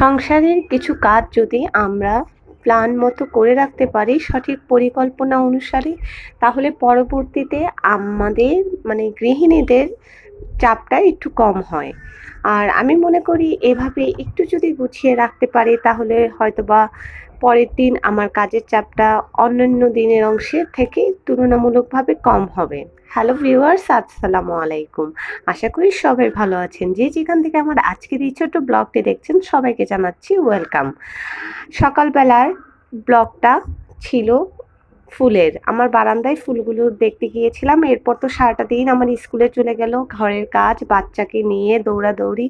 সংসারের কিছু কাজ যদি আমরা প্ল্যান মতো করে রাখতে পারি সঠিক পরিকল্পনা অনুসারে, তাহলে পরবর্তীতে আমাদের মানে গৃহিণীদের চাপটা একটু কম হয়। আর আমি মনে করি এভাবে একটু যদি গুছিয়ে রাখতে পারি, তাহলে হয়তোবা পরের দিন আমার কাজের চাপটা অন্যান্য দিনের অংশের থেকে তুলনামূলকভাবে কম হবে। হ্যালো ভিউয়ার্স আসসালামু আলাইকুম। আশা করি সবাই ভালো আছেন। যে যেখান থেকে আমার আজকের এই ছোট ব্লগটি দেখছেন, সবাইকে জানাচ্ছি ওয়েলকাম সকালবেলার ব্লগটা ছিল ফুলের। আমার বারান্দায় ফুলগুলো দেখতে গিয়েছিলাম। এরপর তো সারাটা দিন আমার স্কুলে চলে গেল। ঘরের কাজ, বাচ্চাকে নিয়ে দৌড়াদৌড়ি।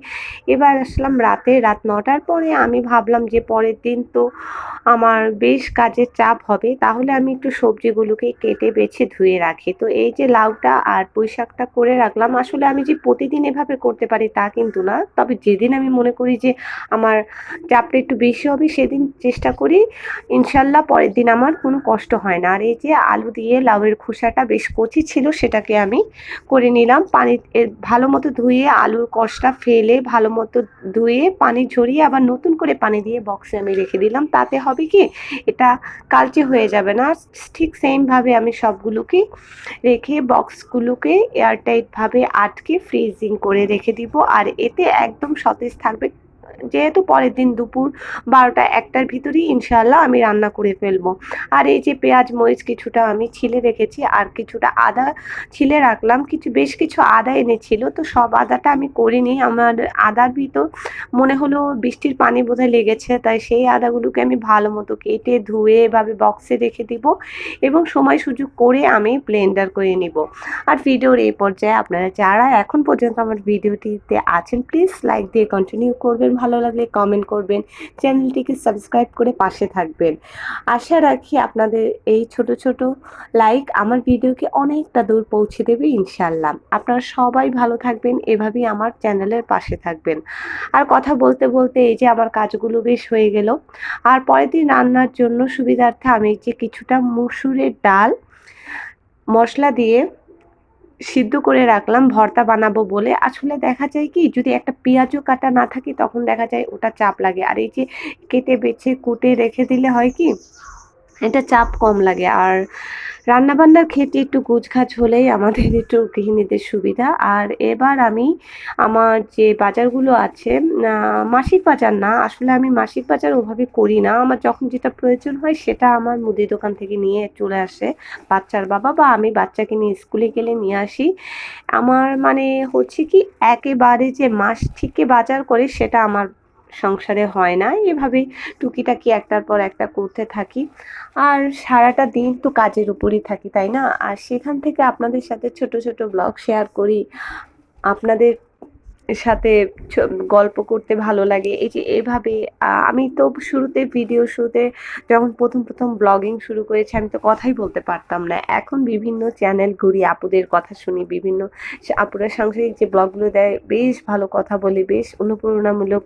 এবার আসলাম রাতে, রাত নটার পরে আমি ভাবলাম যে পরের দিন তো আমার বেশ কাজের চাপ হবে। তাহলে আমি একটু সবজিগুলোকে কেটে, বেছে ধুয়ে রাখি। তো এই যে লাউটা আর পুঁই শাকটা করে রাখলাম, আসলে আমি যে প্রতিদিন এভাবে করতে পারি তা কিন্তু না। তবে যেদিন আমি মনে করি যে আমার চাপটা একটু বেশি হবে, সেদিন চেষ্টা করি। ইনশাল্লাহ পরের দিন আমার কোনো কষ্ট হয় না। আর এই যে আলু দিয়ে লাউয়ের খোসাটা বেশ কচি ছিল, সেটাকে আমি করে নিলাম। পানি ভালো মতো ধুয়ে আলুর কষটা ফেলে ভালো মতো ধুয়ে পানি ঝরিয়ে আবার নতুন করে পানি দিয়ে বক্সে আমি রেখে দিলাম। তাতে হবে কি, এটা কালচে হয়ে যাবে না। ঠিক সেমভাবে আমি সবগুলোকে রেখে বক্সগুলোকে এয়ারটাইটভাবে আটকে ফ্রিজিং করে রেখে দিব। আর এতে একদম সতেজ থাকবে যেহেতু পরের দিন দুপুর বারোটা একটার ভিতরেই ইনশাল্লাহ আমি রান্না করে ফেলব। আর এই যে পেঁয়াজ, মরিচ কিছুটা আমি ছিলে রেখেছি আর কিছুটা আদা ছিলে রাখলাম। কিছু, বেশ কিছু আদা এনেছিল তো সব আদাটা আমি করিনি। আমার আদার ভিতর মনে হলো বৃষ্টির পানি বোধহয় লেগেছে, তাই সেই আদাগুলোকে আমি ভালো মতো কেটে, ধুয়ে এভাবে বক্সে রেখে দিব এবং সময় সুযোগ করে আমি ব্লেন্ডার করে নিব। আর ভিডিওর এই পর্যায়ে আপনারা যারা এখন পর্যন্ত আমার ভিডিওটিতে আছেন প্লিজ লাইক দিয়ে কন্টিনিউ করবেন। ভালো লাগলে কমেন্ট করবেন। চ্যানেলটিকে সাবস্ক্রাইব করে পাশে থাকবেন। আশা রাখি আপনাদের এই ছোট ছোট লাইক আমার ভিডিওকে অনেকটা দূর পৌঁছে দেবে ইনশাল্লাহ আপনারা সবাই ভালো থাকবেন, এভাবেই আমার চ্যানেলের পাশে থাকবেন। আর কথা বলতে বলতে এই যে আমার কাজগুলো বেশ হয়ে গেল। আর পরের দিন রান্নার জন্য সুবিধার্থে আমি যে কিছুটা মুসুরের ডাল, মশলা দিয়ে সিদ্ধ করে রাখলাম, ভর্তা বানাবো বলে। আসলে দেখা যায় কি, যদি একটা পেঁয়াজও কাটা না থাকে, তখন দেখা যায় ওটা চাপ লাগে। আর এই যে কেটে বেছে, কুটে রেখে দিলে হয় কি এটা চাপ কম লাগে। আর রান্নাবান্নার ক্ষেত্রে একটু গোছগাছ হলেই আমাদের একটু গৃহিণীদের সুবিধা। আর এবার আমি আমার যে বাজারগুলো আছে মাসিক বাজার না, আসলে আমি মাসিক বাজার ওভাবে করি না। আমার যখন যেটা প্রয়োজন হয় সেটা আমার মুদি দোকান থেকে নিয়ে চলে আসে বাচ্চার বাবা বা আমি বাচ্চাকে নিয়ে স্কুলে গেলে নিয়ে আসি। আমার মানে হচ্ছে কি, একেবারে যে মাস থেকে বাজার করে সেটা আমার সংসারে হয় না এভাবেই টুকিটাকি একটার পর একটা করতে থাকি। আর সারাটা দিন তো কাজের উপরই থাকি, তাই না? আর সেখান থেকে আপনাদের সাথে ছোট ছোট ব্লগ শেয়ার করি। আপনাদের সাথে গল্প করতে ভালো লাগে। এই যে এভাবে আমি তো শুরুতে ভিডিও শুরুতে যখন প্রথম প্রথম ব্লগিং শুরু করেছি, আমি তো কথাই বলতে পারতাম না। এখন বিভিন্ন চ্যানেল ঘুরি, আপুদের কথা শুনি, বিভিন্ন আপুরা সাংসারিক যে ব্লগগুলো দেয়, বেশ ভালো কথা বলে, বেশ অনুপ্রেরণামূলক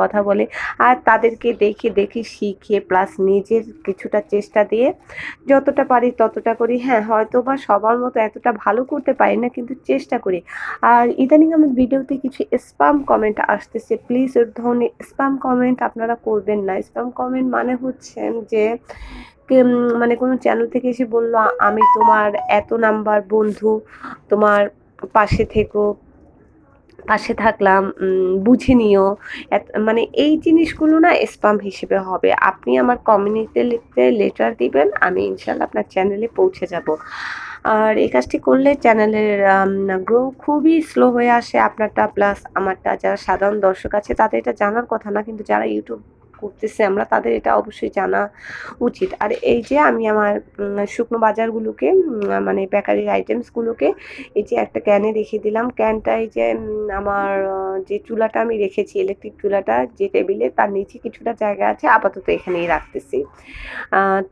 কথা বলে। আর তাদেরকে দেখে দেখে শিখে প্লাস নিজের কিছুটা চেষ্টা দিয়ে যতটা পারি ততটা করি। হ্যাঁ হয়তো বা সবার মতো এতটা ভালো করতে পারি না, কিন্তু চেষ্টা করি। আর ইদানিং আমার ভিডিওতে কিছু স্পাম কমেন্ট আসতেছে। প্লিজ ওর ধরনের স্পাম কমেন্ট আপনারা করবেন না। স্পাম কমেন্ট মানে হচ্ছেন যে মানে কোনো চ্যানেল থেকে এসে বলল, আমি তোমার এত নাম্বার বন্ধু, তোমার পাশে থেকো পাশে থাকলাম বুঝে নিও। মানে এই জিনিসগুলো না স্পাম হিসেবে হবে। আপনি আমার কমিউনিটিতে লেটার দিবেন, আমি ইনশাল্লাহ আপনার চ্যানেলে পৌঁছে যাব। আর এই কাজটি করলে চ্যানেলের গ্রো খুবই স্লো হয়ে আসে আপনারটা প্লাস আমারটা যারা সাধারণ দর্শক আছে, তাদের এটা জানার কথা না, কিন্তু যারা ইউটিউব করতেছে, আমরা তাদের এটা অবশ্যই জানা উচিত। আর এই যে আমি আমার শুকনো বাজারগুলোকে মানে বেকারির আইটেমসগুলোকে, এই যে একটা ক্যানে রেখে দিলাম। ক্যানটা এই যে আমার যে চুলাটা আমি রেখেছি ইলেকট্রিক চুলাটা, যে টেবিলে, তার নিচে কিছুটা জায়গা আছে, আপাতত এখানেই রাখতেছি।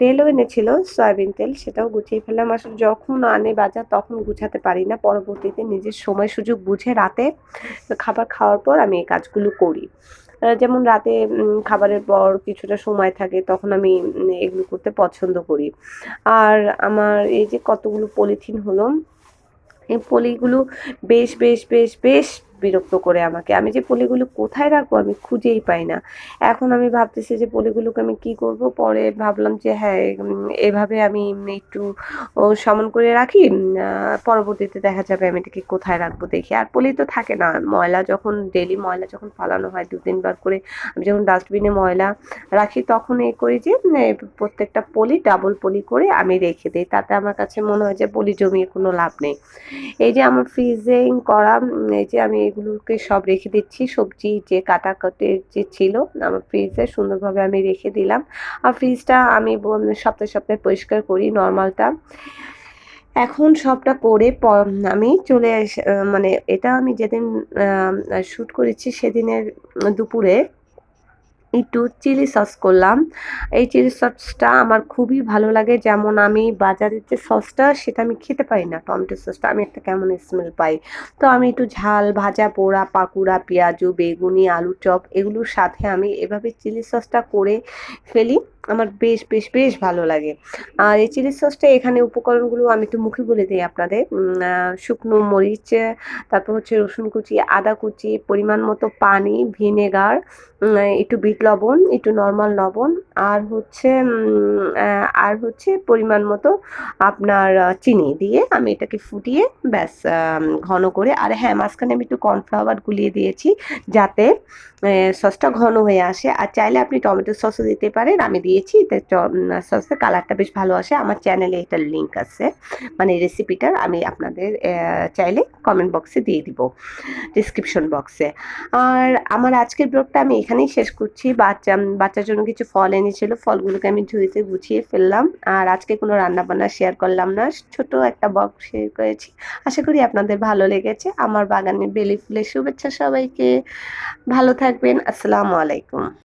তেলও এনেছিল, সয়াবিন তেল, সেটাও গুছিয়ে ফেললাম। আসলে যখন আনে বাজার, তখন গুছাতে পারি না। পরবর্তীতে নিজের সময় সুযোগ বুঝে রাতে খাবার খাওয়ার পর আমি এই কাজগুলো করি। যেমন রাতে খাবারের পর কিছুটা সময় থাকে, তখন আমি এগুলো করতে পছন্দ করি। আর আমার এই যে কতগুলো পলিথিন হলো, এই পলিগুলো বেশ বেশ বেশ বেশ বিরক্ত করে আমাকে। আমি যে পলিগুলো কোথায় রাখব আমি খুঁজেই পাই না। এখন আমি ভাবতেছি যে পলিগুলোকে আমি কি করব? পরে ভাবলাম যে হ্যাঁ এভাবে আমি একটু সমান করে রাখি। পরবর্তীতে দেখা যাবে আমি এটাকে কোথায় রাখব দেখি। আর পলি তো থাকে না। ময়লা যখন ডেলি ময়লা যখন ফালানো হয় দু তিনবার করে আমি যখন ডাস্টবিনে ময়লা রাখি, তখন এই করি যে প্রত্যেকটা পলি ডাবল পলি করে আমি রেখে দিই। তাতে আমার কাছে মনে হয় যে পলি জমিয়ে কোনো লাভ নেই। এই যে আমার ফ্রিজিং করা এই যে আমি এগুলোকে সব রেখে দিচ্ছি। সবজি যে কাটা কাটে যে ছিল, আমার ফ্রিজে সুন্দরভাবে আমি রেখে দিলাম। আর ফ্রিজটা আমি সপ্তাহে সপ্তাহে পরিষ্কার করি নর্মালটা এখন সবটা করে আমি চলে মানে এটা আমি যেদিন শ্যুট করেছি সেদিনের দুপুরে একটু চিলি সস করলাম। এই চিলি সসটা আমার খুবই ভালো লাগে। যেমন আমি বাজারের যে সসটা, সেটা আমি খেতে পারি না। টমেটো সসটা আমি একটা কেমন স্মেল পাই। তো আমি একটু ঝাল, ভাজা পোড়া, পাকুড়া, পেঁয়াজু, বেগুনি, আলু চপ, এগুলোর সাথে আমি এভাবে চিলি সসটা করে ফেলি। আমার বেশ বেশ বেশ ভালো লাগে। আর এই চিলি সসটা এখানে উপকরণগুলো আমি একটু মুখে বলে দিই আপনাদের। শুকনো মরিচ, তারপর হচ্ছে রসুন কুচি, আদা কুচি, পরিমাণ মতো পানি, ভিনেগার একটু বিট লবণ, একটু নর্মাল লবণ, আর হচ্ছে আর হচ্ছে পরিমাণ মতো আপনার চিনি দিয়ে আমি এটাকে ফুটিয়ে ব্যাস ঘন করে, আর হ্যাঁ মাঝখানে আমি একটু কর্নফ্লাওয়ার গুলিয়ে দিয়েছি যাতে সসটা ঘন হয়ে আসে। আর চাইলে আপনি টমেটো সসও দিতে পারেন, আমি দিয়েছি। সসের কালারটা বেশ ভালো আসে। আমার চ্যানেলে এটার লিঙ্ক আছে। মানে রেসিপিটার আমি আপনাদের চাইলে কমেন্ট বক্সে দিয়ে দিব। ডিসক্রিপশন বক্সে আর আমার আজকের ব্লগটা আমি এখানেই শেষ করছি। বাচ্চা, বাচ্চার জন্য কিছু ফল এনেছিল। ফলগুলোকে আমি ঝুড়িতে গুছিয়ে ফেললাম। আর আজকে কোনো রান্না বান্না শেয়ার করলাম না। ছোট একটা বক্স শেয়ার করেছি। আশা করি আপনাদের ভালো লেগেছে। আমার বাগানে বেলি ফুলের শুভেচ্ছা সবাইকে। ভালো থাকবেন। আসসালামু আলাইকুম।